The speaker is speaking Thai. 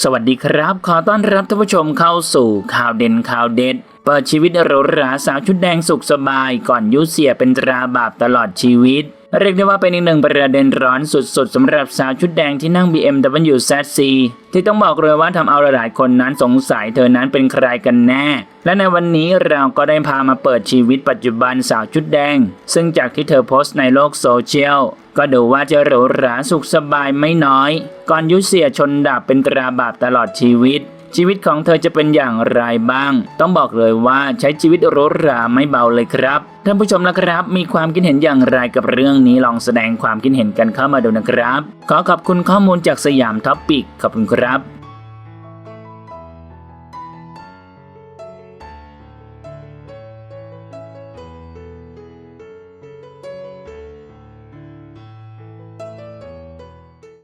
สวัสดีครับ ขอต้อนรับท่านผู้ชมเข้าสู่ข่าวเด่นข่าวเด็ด เปิดชีวิตหรูหราสาวชุดแดงสุขสบาย ก่อนยุเสียเป็นตราบาปตลอดชีวิต เรียกได้ว่าเป็นอีกหนึ่งประเด็นร้อนสุดๆสำหรับสาวชุดแดงที่นั่ง BMW ZC ที่ต้องบอกเลยว่าทำเอาหลายๆคนนั้นสงสัยเธอนั้นเป็นใครกันแน่ และในวันนี้เราก็ได้พามาเปิดชีวิตปัจจุบันสาวชุดแดง ซึ่งจากที่เธอโพสต์ในโลกโซเชียลก็ดูว่าจะหรูหราสุขสบายไม่น้อย ก่อนยุเสียชนดาบเป็นตราบาปตลอดชีวิต ชีวิตของเธอจะเป็นอย่างไรบ้าง ต้องบอกเลยว่าใช้ชีวิตรถราไม่เบาเลยครับท่านผู้ชมนะครับ มีความคิดเห็นอย่างไรกับเรื่องนี้ลองแสดงความคิดเห็นกันเข้ามาดูนะครับ ขอขอบคุณข้อมูลจากสยามท็อปปิกขอบคุณครับ